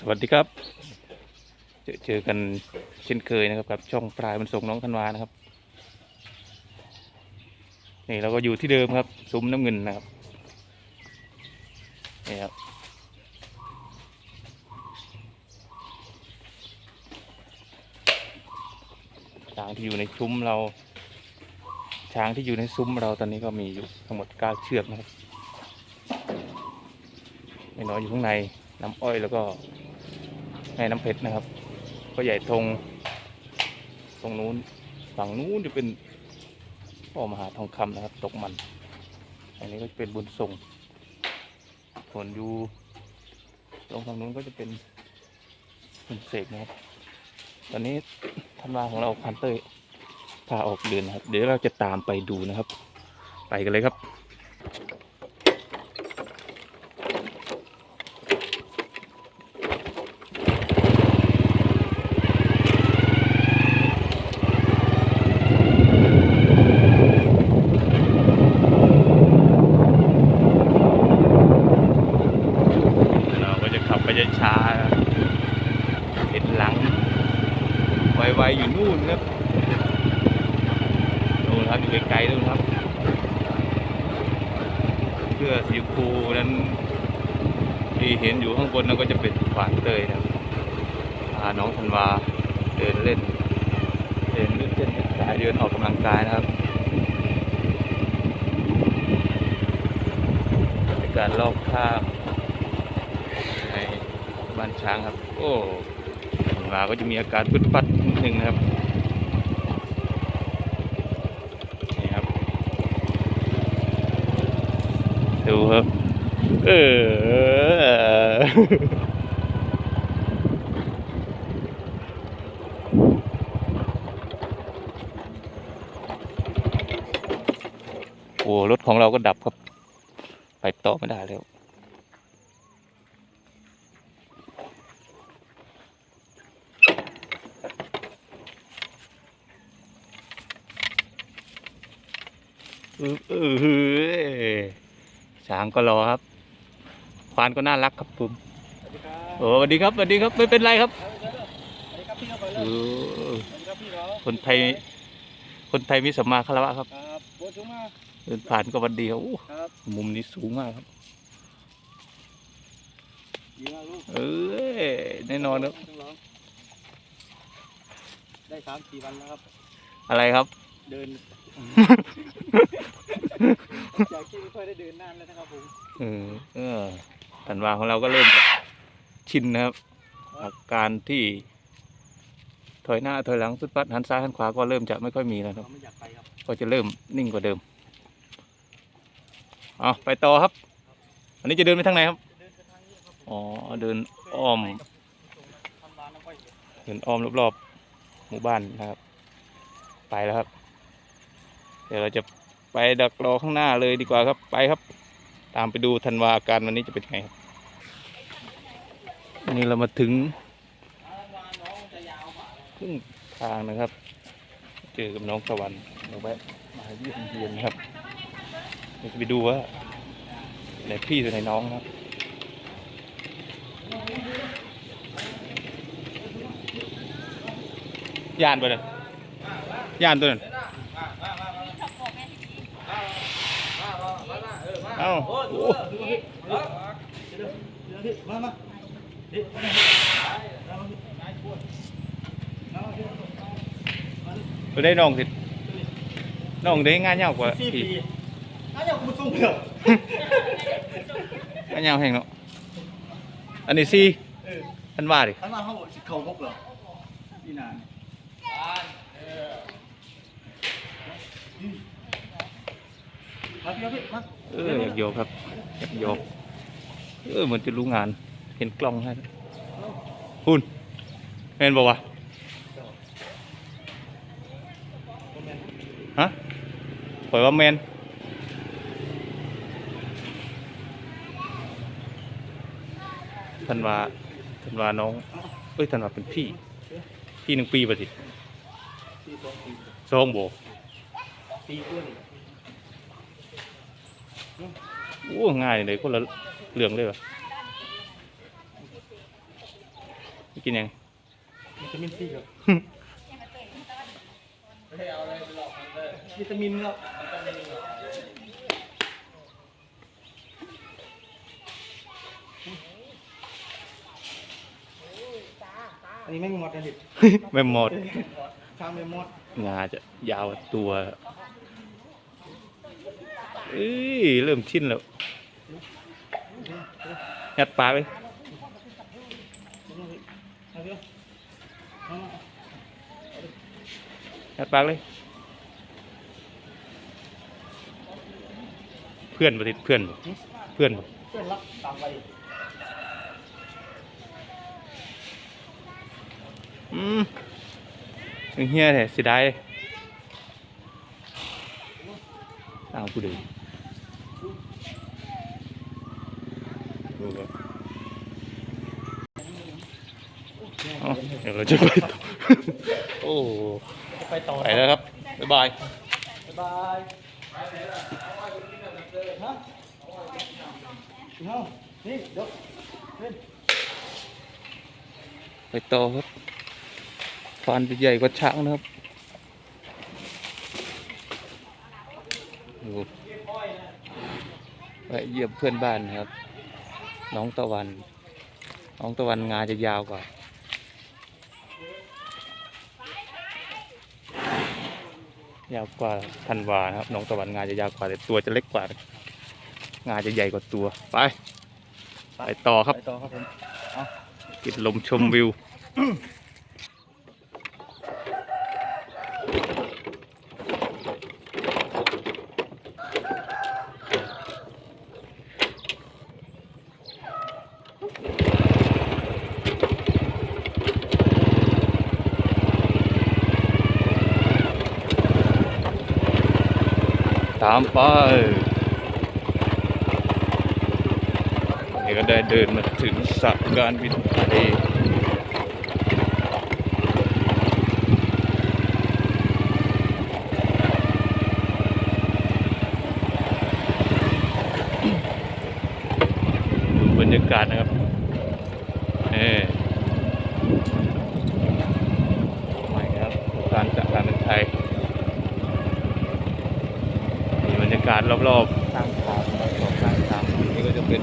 สวัสดีครับ เจอเจอกันเช่นเคยนะครับกับ ช่องปลายมันส่งน้องธันวานะครับ นี่เราก็อยู่ที่เดิมครับ ซุ้มน้ำเงินนะครับนี่ครับช้างที่อยู่ในซุ้มเรา ช้างที่อยู่ในซุ้มเราตอนนี้ก็มีอยู่ทั้งหมดเก้าเชือกนะครับไม่น้อยอยู่ข้างในน้ำอ้อยแล้วก็ แม่น้ำเพชรนะครับก็ใหญ่ธงตรงนู้นฝั่งนู้นจะเป็นพ่อมหาทองคำนะครับ ตกมัน อันนี้ก็จะเป็นบุญส่งผลอยู่ตรงฝั่งนู้นก็จะเป็นคุณเสกนะครับ ตอนนี้ธันวาของเราพันเตอร์พาออกเดินนะครับ เดี๋ยวเราจะตามไปดูนะครับ ไปกันเลยครับ เราก็จะขับไปช้าๆเห็นหลัง ไวๆอยู่นู่นครับนู่นครับอยู่ไกลๆนู่นครับ เพื่อสีชมพูนั้นที่ เห็นอยู่ข้างบนนั้นก็จะเป็นขวานเตยนะครับพาน้องธันวาเดินเล่น เดินเล่นเล่นสายเดินออกกำลังกายนะครับในการลอกข้างในบ้านช้างครับ โอ้ธันวาก็จะมีอาการฟึดฟัดนิดนึงนะครับนี่ครับดูครับ เออโอ้รถของเราก็ดับครับ ไปต่อไม่ได้แล้วเออเออช้างก็รอครับ ควานก็น่ารักครับผมสวัสดีครับโอ้สวัสดีครับสวัสดีครับไม่เป็นไรครับสวัสดีครับพี่ครับไปเลโอ้ยสวัสดีครับพี่เขาคนไทย คนไทยมีสัมมาคารวะครับครับโบชุมาเดินผ่านก็หวันดีครับโอ้ครับมุมนี้สูงมากครับดีมากลูกเอ้ยแน่นอนครับต้องร้องได้สามสี่วันแล้วครับ อะไรครับ เดินจากที่ไม่ค่อยได้เดินนานแล้วนะครับผมเออ เออธันวาของเราก็เริ่มชินนะครับ อาการที่ถอยหน้าถอยหลังสุดปัดหันซ้ายหันขวาก็เริ่มจะไม่ค่อยมีแล้วครับ ก็จะเริ่มนิ่งกว่าเดิมเอาไปต่อครับ อันนี้จะเดินไปทางไหนครับเดินทางอ๋อเดินอ้อม เดินอ้อมรอบๆหมู่บ้านนะครับ ไปแล้วครับ เดี๋ยวเราจะไปดักรอข้างหน้าเลยดีกว่าครับ ไปครับ ตามไปดูธันวาอาการวันนี้จะเป็นไงครับ นี่เรามาถึงครึ่งทางนะครับ เจอกับน้องสวรรค์เราแวะมาเยี่ยมเยียนนะครับเดี๋ยวจะไปดูว่าไหนพี่ตัวไหนน้องนะครับยานไปเลยยานตัวนั้นเอ้า โอ้มามาไปได้น้องสิน้องได้งานยาวกว่าสี่พี่ปีถ้าอยากคุณส่งเดียวงานยาวแห่งเนาะอันนี้สี่เออท่านว่าดิท่านมาเขาบอกสิเขาพกเหรอพี่นานมาพี่ครับพี่มาเอออยากโยกครับอยากโยกเออเหมือนจะรู้งาน เห็นกล้องให้คุณแมนบอกว่าฮะปล่อยว่าแมนท่านวาท่านวาน้อง เอ้ยท่านวาเป็นพี่ พี่หนึ่งปีป่ะสิสองปีสองโบปีกว่าโอ้ ง่ายเลยคนละเรื่องเลยวะ กินยังวิตามินซีครับวิตามินครับอันนี้ไม่มีมดนะดิไม่หมดข้างไม่มดงาจะยาวกว่าตัวเอ้ยเริ่มชินแล้วงัดปากเลย เอาเดี๋ยว นัดปากเลย เพื่อนประติดเพื่อนบ่เพื่อนบ่เพื่อนรักตามไปอืมเฮียแท้เสิได้ตามกูเดินดูก่อน เอาเดี๋ยวเราจะไปต่อโอ้ไปต่อไปแล้วครับ บ๊ายบาย บ๊ายบายฮะเอานี่เดี๋ยวเล่นไปต่อครับฟันจะใหญ่กว่าช้างนะครับดูไปเยี่ยมเพื่อนบ้านนะครับ น้องตะวัน น้องตะวันงาจะยาวกว่า ยาวกว่าธันวานะครับน้องตะวันงาจะยาวกว่าแต่ตัวจะเล็กกว่า งาจะใหญ่กว่าตัวไปไปต่อครับไปต่อครับผมกินลมชมวิว ตามไปนี่ก็ได้เดินมาถึงสระการบินไทยดูบรรยากาศนะครับเอ่ใหม่ครับการสระการบินไทย มีบรรยากา ศรอบๆทางทางรอบข้างทางนี่ก็จะเป็น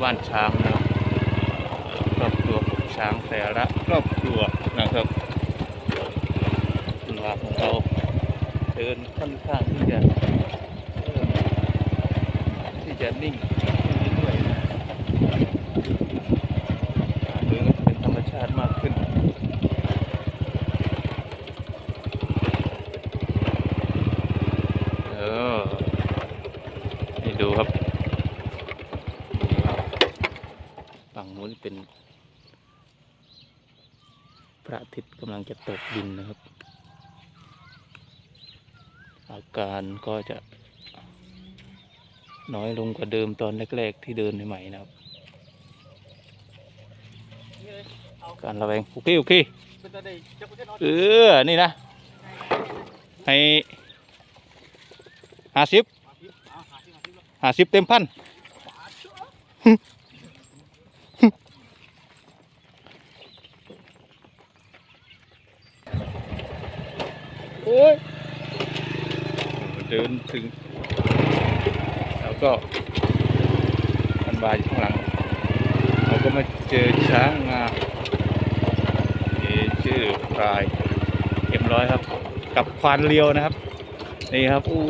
บ้านช้างนะครับครอบครัวของช้างแต่ละครอบครัวนะครับเวลาของเราเดินค่อนข้างที่จะที่จะนิ่งขึ้นเรื่อยๆนะเดินก็จะเป็นธรรมชาติมากขึ้น เออให้ดูครับ ฝั่งนู้นเป็น พระอา ทิตย์กำลังจะตกดินนะครับ อาการก็จะน้อยลงกว่าเดิมตอนแรก ๆ ที่เดินใหม่ๆนะครับ การระแวงโอเคโอเคเออเนี่นะ ให้ห้าสิบเอาหาที่หาที่แล้วห้าสิบเต็มพัน โอ้ยเดินถึง แล้วก็พันบาอยู่ข้างหลัง เราก็มาเจอช้างงาเอชื่อพรายเรียบร้อยครับ กับควานเรียวนะครับ นี่ครับ โอ้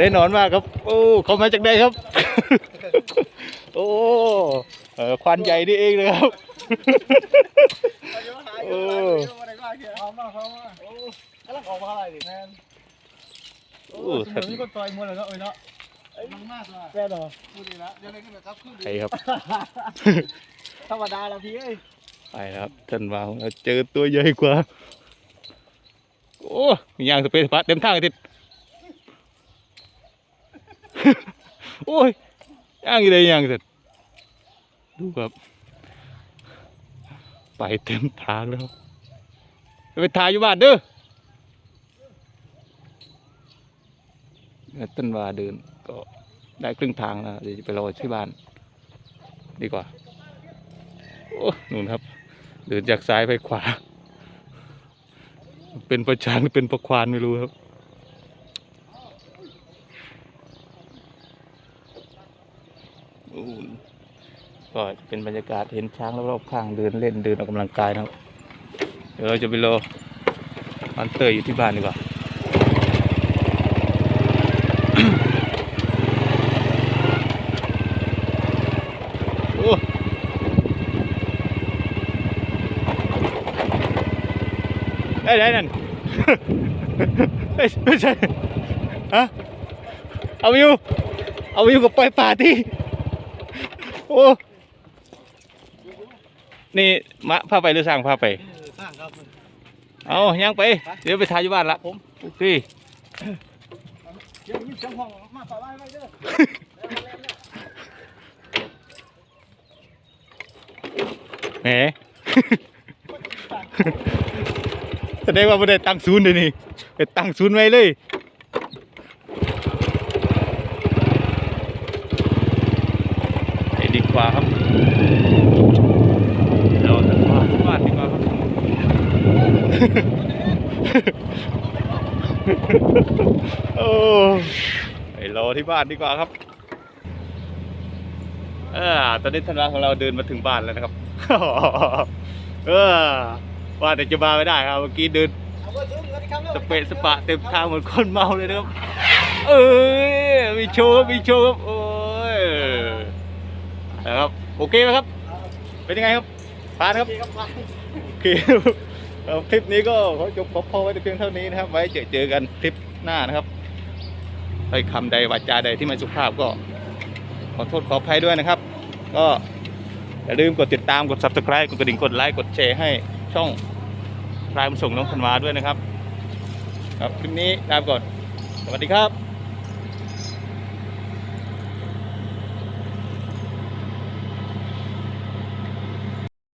ได้นอนมากครับ โอ้เขามาจากไหนครับ โอ้ควานใหญ่นี่เองนะครับ โอ้ เอามาเอามาโอ้กำลังออกมาอะไรดิแมน โอ้ โอ้ส ท่าน มุนก็ ต่อยมวยเลยเนาะเอ้ยเนาะมันมากเลยแซ่เหรอพูดดีนะเดี๋ยวอะไรขึ้นนะครับขึ้นใครครับ ธรรมดาแล้วพี่เอ้ยไปครับท่านวาวเจอตัวใหญ่กว่า โอ้ยยางสเปซพัดเต็มทางทิศโอ้ยย่างอยู่เลยย่างเสร็จดูครับไปเต็มทางแล้วไปถ่ายอยู่บ้านเด้อแล้ว ต้นวาเดินก็ได้ครึ่งทางแล้วเดี๋ยวจะไปรอที่บ้าน ดีกว่า โอ้นู่นครับ เดินจากซ้ายไปขวา เป็นประชานเป็นประควานไม่รู้ครับก็เป็นบรรยากาศเห็นช้างรอบๆข้างเดินเล่นเดินออกกำลังกายนะครับ เดี๋ยวเราจะไปรอวันเตอร์อยู่ที่บ้านดีกว่า ได้ได้นั่นเฮ้ยไม่ใช่ฮะเอาอยู่ เอาอยู่กับปล่อยป่าที่โอ้นี่มะพาไปหรือสร้างพาไปสร้างครับเอายังไป เดี๋ยวไปทายอยู่บ้านละผมโอเคเดี๋ยวมีเสียงห้องมาฝากไว้ไว้เด้อแหม แสดงว่าไม่ได้ตั้งศูนย์เลยนี่ไปตั้งศูนย์ไว้เลย ไปดีกว่าครับเราจะมาที่บ้านดีกว่าครับโอ้ไปรอที่บ้านดีกว่าครับเออตอนนี้ธันวาของเราเดินมาถึงบ้านแล้วนะครับเออ ว่าแต่จะมาไม่ได้ครับเมื่อกี้เดินสเปะสปะเต็มทางเหมือนคนเมาเลยนะครับ เอ้ยมีโชว์มีโชว์ครับโอ้ยนะครับโอเคไหมครับ เป็นยังไงครับผ่านครับโอเคครับคลิปนี้ก็ขอจบขอพอไว้แต่เพียงเท่านี้นะครับ ไว้เจอเจอกันคลิปหน้านะครับถ้อยคำใดวาจาใดที่ไม่สุภาพก็ขอโทษขออภัยด้วยนะครับ ก็อย่าลืมกดติดตามกด subscribe กดกระดิ่งกดไลค์กดแชร์ให้ ช่องรายมันส่งน้องธันวาด้วยนะครับ ครับคลิปนี้ลาไปก่อน สวัสดีครับ